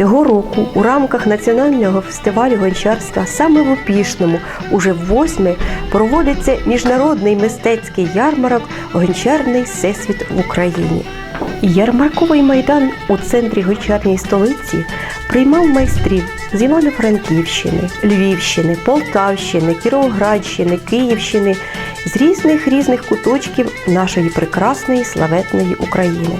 Цього року у рамках національного фестивалю гончарства саме в Опішному уже восьме проводиться міжнародний мистецький ярмарок Гончарний всесвіт в Україні. Ярмарковий майдан у центрі гончарної столиці приймав майстрів з Івано-Франківщини, Львівщини, Полтавщини, Кіровоградщини, Київщини з різних різних куточків нашої прекрасної славетної України.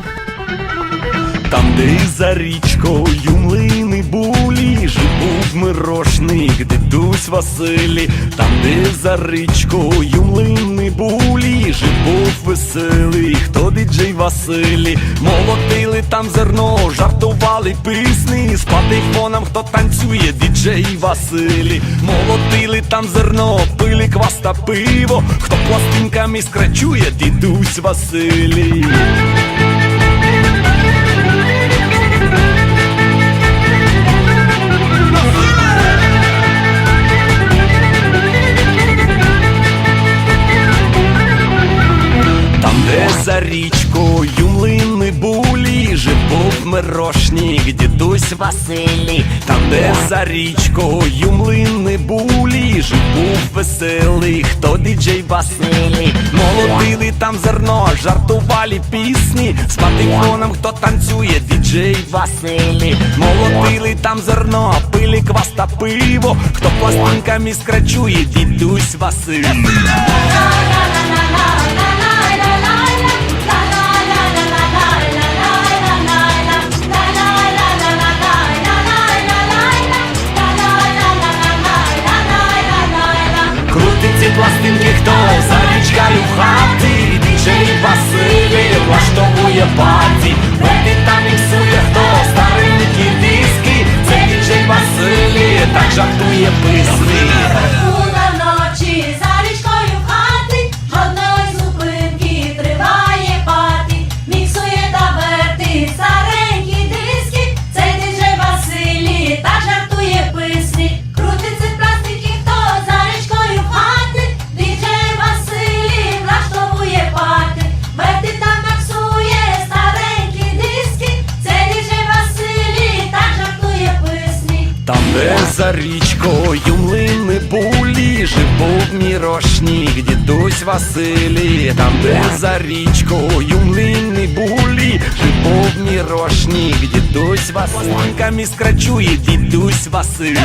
Там, де за річкою млини булі, жив був мирошник, дідусь Василій, там, де за річкою млини булі, жив був веселий, хто діджей Василій, молотили там зерно, жартували пісні, з патефоном хто танцює, діджей Василій, молотили там зерно, пили квас та пиво, хто пластинками скрачує, дідусь Василій. Річкою млини булі, жив був мирошник, дідусь Василій, там, де за річкою млини булі, жив веселий, хто діджей Василій, молотили там зерно, жартували пісні, з патефоном хто танцює, діджей Василій, молотили там зерно, пили квас та пиво, хто пластинками скрачує, дідусь Василій. Василій влаштовує паті мірошник, дідусь Василій, там, де за річкою млини булі, жив був мірошник, дідусь Василій, Пластинками скрачує, дідусь Василій.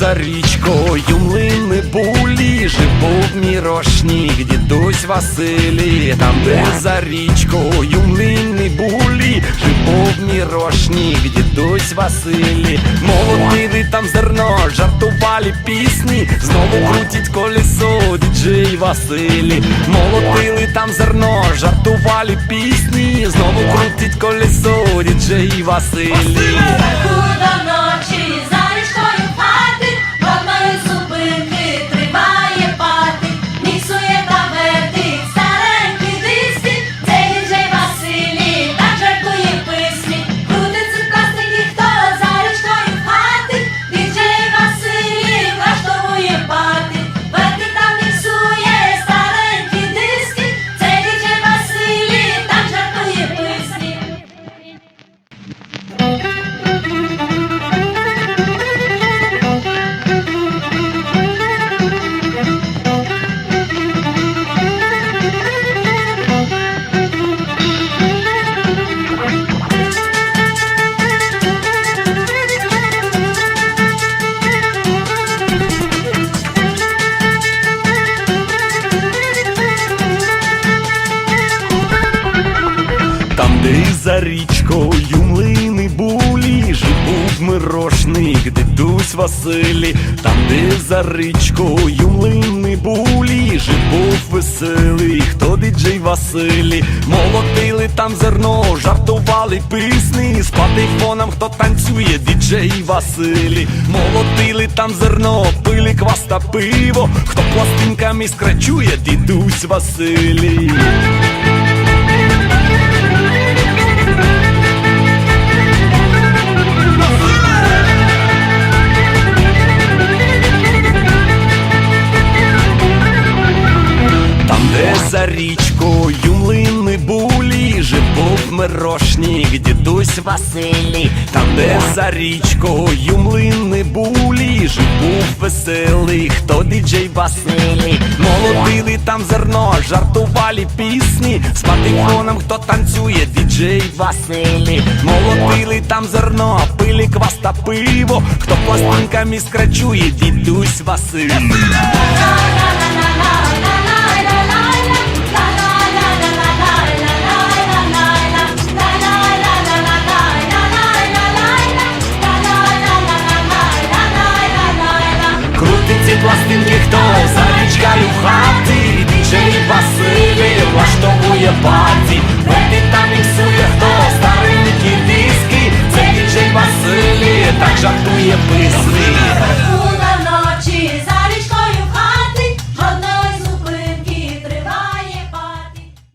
За річкою млини булі, жив був мірошник, дідусь Василій, там, де за річкою млини булі, жив був мірошник, дідусь Василій, молотили там зерно, жартували пісні, знову крутить колесо, діджей Василій, молотили там зерно, жартували пісні, знову крутить колесо, діджей Василій. Дідусь Василі, там, де за річкою млини булі, жив був веселий, хто діджей Василі, молотили там зерно, жартували пісні, з патефоном хто танцює, діджей Василі, молотили там зерно, пили квас та пиво, хто пластинками скрачує, дідусь Василій. За річкою млини булі, жив був мирошник, дідусь Василій. Там, де за річкою млини булі, жив був веселий, хто діджей Василій. Молотили там зерно, жартували пісні, з патефоном хто танцює, діджей Василій. Молотили там зерно, пили квас та пиво, хто пластинками скрачує, дідусь Василій.